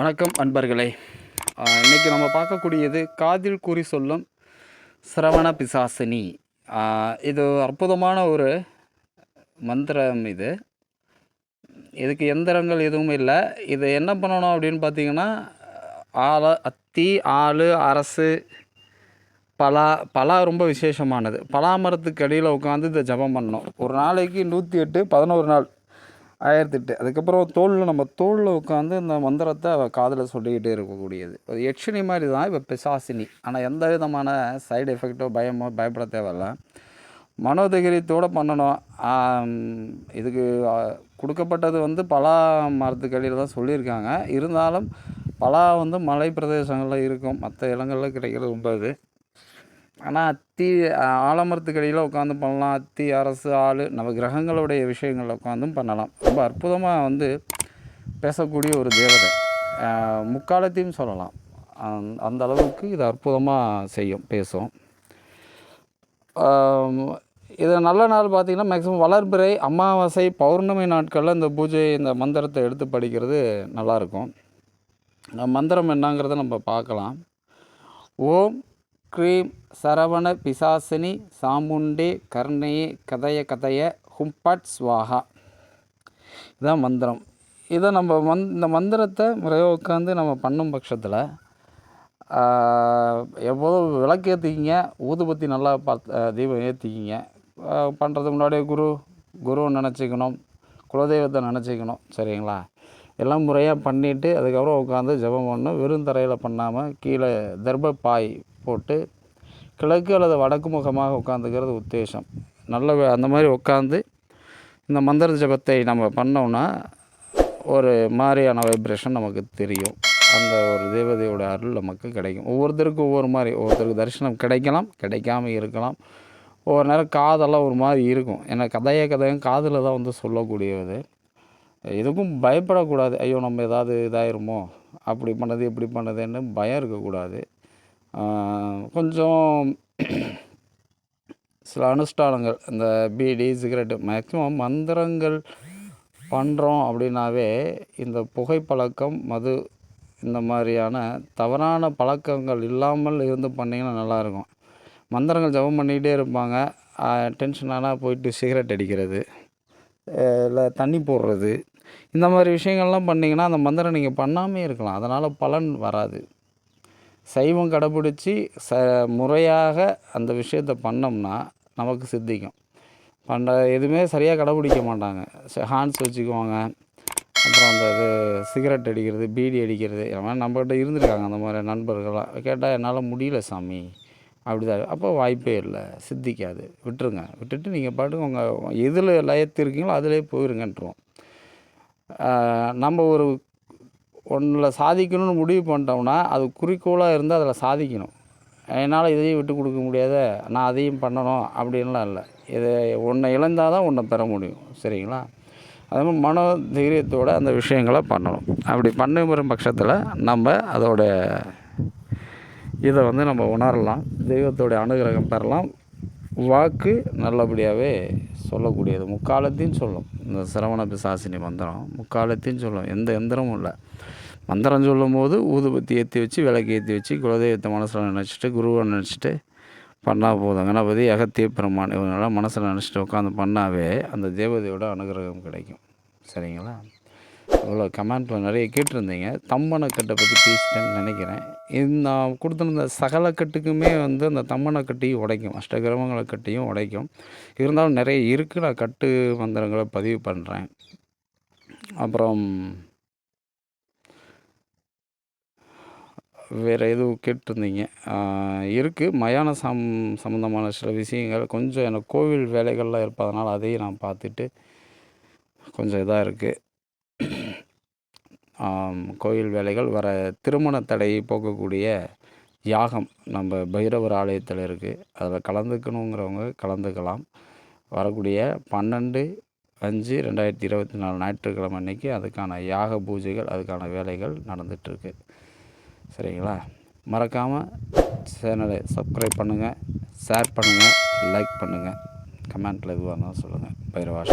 வணக்கம் அன்பர்களே. இன்றைக்கி நம்ம பார்க்கக்கூடியது காதில் கூறி சொல்லும் சிரவண பிசாசினி. இது அற்புதமான ஒரு மந்திரம் இது. இதுக்கு எந்திரங்கள் எதுவும் இல்லை. இது என்ன பண்ணணும் அப்படின்னு பார்த்தீங்கன்னா ஆல அத்தி ஆள் அரசு பலா பலா ரொம்ப விசேஷமானது. பலா மரத்துக்கு அடியில் உட்காந்து இதை ஜபம் பண்ணணும். ஒரு நாளைக்கு நூற்றி எட்டு பதினோரு நாள். ஆயிரத்தெட்டு. அதுக்கப்புறம் தோளில் நம்ம தோளில் உட்காந்து இந்த மந்திரத்தை அவள் காதில் சொல்லிக்கிட்டே இருக்கக்கூடியது. ஒரு யக்ஷினி மாதிரி தான் இப்போ பிசாசினி. ஆனால் எந்த விதமான சைடு எஃபெக்டோ பயமோ பயப்பட தேவையில்ல. மனோதைரியத்தோடு பண்ணணும். இதுக்கு கொடுக்கப்பட்டது வந்து பலா மரத்துக்கடியில் தான் சொல்லியிருக்காங்க. இருந்தாலும் பலா வந்து மலை பிரதேசங்களில் இருக்கும். மற்ற இடங்களில் கிடைக்கிறது ரொம்ப இது. ஆனால் அத்தி ஆலமரத்துக்கடியில் உட்காந்து பண்ணலாம். அத்தி அரசு ஆள் நம்ம கிரகங்களுடைய விஷயங்களில் உட்காந்தும் பண்ணலாம். ரொம்ப அற்புதமாக வந்து பேசக்கூடிய ஒரு தேவதை. முக்காலத்தையும் சொல்லலாம். அந்த அளவுக்கு இது அற்புதமாக செய்யும் பேசும். இது நல்ல நாள் பார்த்திங்கன்னா மேக்ஸிமம் வளர்பிறை அமாவாசை பௌர்ணமி நாட்களில் இந்த பூஜை இந்த மந்திரத்தை எடுத்து படிக்கிறது நல்லாயிருக்கும் மந்திரம் என்னங்கிறத நம்ம பார்க்கலாம். ஓம் க்ரீம் சரவண பிசாசினி சாமுண்டே கர்ணயே கதைய கதய ஹும்பட் ஸ்வாகா. இதுதான் மந்திரம். இதை நம்ம மந் இந்த மந்திரத்தை முறையாக உட்காந்து நம்ம பண்ணும் பட்சத்தில் எப்போதும் விளக்கு ஏற்றிக்கிங்க ஊதுபத்தி நல்லா பார்த்து தீபம் ஏற்றிக்கிங்க பண்ணுறதுக்கு முன்னாடியே குரு குருவை நினச்சிக்கணும் குலதெய்வத்தை நினச்சிக்கணும் சரிங்களா? எல்லாம் முறையாக பண்ணிவிட்டு அதுக்கப்புறம் உட்காந்து ஜபம் பண்ணணும் வெறும் தரையில் பண்ணாமல் கீழே தர்ப பாய் போட்டு கிழக்கு அல்லது வடக்கு முகமாக உட்காந்துக்கிறது உத்தேசம். நல்ல அந்த மாதிரி உட்காந்து இந்த மந்திர ஜபத்தை நம்ம பண்ணோம்னா ஒரு மாதிரியான வைப்ரேஷன் நமக்கு தெரியும். அந்த ஒரு தேவதையோட அருள் நமக்கு கிடைக்கும். ஒவ்வொருத்தருக்கும் ஒவ்வொரு மாதிரி ஒவ்வொருத்தருக்கு தரிசனம் கிடைக்கலாம் கிடைக்காம இருக்கலாம். ஒவ்வொரு நேரம் காதெல்லாம் ஒரு மாதிரி இருக்கும். ஏன்னா கதையை கதையும் காதில் தான் வந்து சொல்லக்கூடியது. எதுக்கும் பயப்படக்கூடாது. ஐயோ நம்ம ஏதாவது இதாயிருமோ? அப்படி பண்ணது இப்படி பண்ணதுன்னு பயம் இருக்கக்கூடாது. கொஞ்சம் சில அனுஷ்டானங்கள் இந்த பீடி சிகரெட்டு மேக்ஸிமம் மந்திரங்கள் பண்ணுறோம் அப்படின்னாவே இந்த புகைப்பழக்கம் மது இந்த மாதிரியான தவறான பழக்கங்கள் இல்லாமல் இருந்து பண்ணிங்கன்னா நல்லாயிருக்கும். மந்திரங்கள் ஜபம் பண்ணிக்கிட்டே இருப்பாங்க. டென்ஷனானால் போயிட்டு சிகரெட் அடிக்கிறது இல்லை தண்ணி போடுறது இந்த மாதிரி விஷயங்கள்லாம் பண்ணிங்கன்னா அந்த மந்திரம் நீங்கள் பண்ணாமே இருக்கலாம். அதனால் பலன் வராது. சைவம் கடைப்பிடிச்சி ச முறையாக அந்த விஷயத்த பண்ணோம்னா நமக்கு சித்திக்கும். பண்ண எதுவுமே சரியாக கடைப்பிடிக்க மாட்டாங்க. ஹான்ஸ் வச்சுக்குவாங்க. அப்புறம் அந்த இது சிகரெட் அடிக்கிறது பீடி அடிக்கிறது எல்லாம் நம்மகிட்ட இருந்திருக்காங்க அந்த மாதிரி நண்பர்களாக கேட்டால் என்னால் முடியல சாமி. அப்படி தான் அப்போ வாய்ப்பே இல்லை. சித்திக்காது. விட்டுருங்க. விட்டுட்டு நீங்கள் பாட்டுக்கு உங்கள் எதில் லயத்து இருக்கீங்களோ அதிலே போயிருங்கன்றோம் நம்ம ஒரு ஒன்றில் சாதிக்கணும்னு முடிவு பண்ணிட்டோம்னா அது குறிக்கோளாக இருந்தால் அதில் சாதிக்கணும். என்னால் இதையும் விட்டு கொடுக்க முடியாத நான் அதையும் பண்ணணும் அப்படின்லாம் இல்லை. இது ஒன்றை இழந்தால் தான் ஒன்றை பெற முடியும் சரிங்களா? அதே மாதிரி மன தைரியத்தோடு அந்த விஷயங்களை பண்ணணும். அப்படி பண்ணுங்கிற பட்சத்தில் நம்ம அதோட இதை வந்து நம்ம உணரலாம். தெய்வத்தோடைய அனுகிரகம் பெறலாம். வாக்கு நல்லபடியாகவே சொல்லக்கூடியது. முக்காலத்தையும் சொல்லும். இந்த சிரவண பிசாசினி மந்திரம் முக்காலத்தையும் சொல்லும். எந்த எந்திரமும் இல்லை. மந்திரம் சொல்லும் போது ஊதுபத்தி ஏற்றி வச்சு விளக்கு ஏற்றி வச்சு குலதெய்வத்தை மனசில் நினச்சிட்டு குருவை நினச்சிட்டு பண்ணால் போதும். கணபதி அகத்திய பெருமான் இவங்களாம் மனசில் நினச்சிட்டு உட்காந்து பண்ணாவே அந்த தேவதையோட அனுகிரகம் கிடைக்கும். சரிங்களா? இவ்வளோ கமெண்ட்டில் நிறைய கேட்டிருந்தீங்க. தம்மணக்கட்டை பற்றி பேசிட்டேன்னு நினைக்கிறேன். இது நான் கொடுத்துருந்த சகல கட்டுக்குமே வந்து அந்த தம்மணக்கட்டையும் உடைக்கும். அஷ்டகிரமங்களை கட்டியும் உடைக்கும். இருந்தாலும் நிறைய இருக்குது நான் கட்டு மந்திரங்களை பதிவு பண்ணுறேன் அப்புறம் வேறு எதுவும் கேட்டிருந்தீங்க? இருக்குது மயான சம் சம்மந்தமான சில விஷயங்கள். கொஞ்சம் எனக்கு கோவில் வேலைகள்லாம் இருப்பதனால் அதையும் நான் பார்த்துட்டு கொஞ்சம் இதாக இருக்குது கோயில் வேலைகள் வர திருமண தடையை போக்கக்கூடிய யாகம் நம்ம பைரவர் ஆலயத்தில் இருக்குது அதில் கலந்துக்கணுங்கிறவங்க கலந்துக்கலாம். வரக்கூடிய பன்னெண்டு அஞ்சு ரெண்டாயிரத்தி இருபத்தி நாலு ஞாயிற்றுக்கிழமை அன்றைக்கி அதுக்கான யாக பூஜைகள் அதுக்கான வேலைகள் நடந்துகிட்ருக்கு சரிங்களா? மறக்காமல் சேனலை சப்ஸ்கிரைப் பண்ணுங்கள் ஷேர் பண்ணுங்கள் லைக் பண்ணுங்கள் கமெண்ட்டில் எதுவாக இருந்தாலும் சொல்லுங்கள் பைரவாஷ்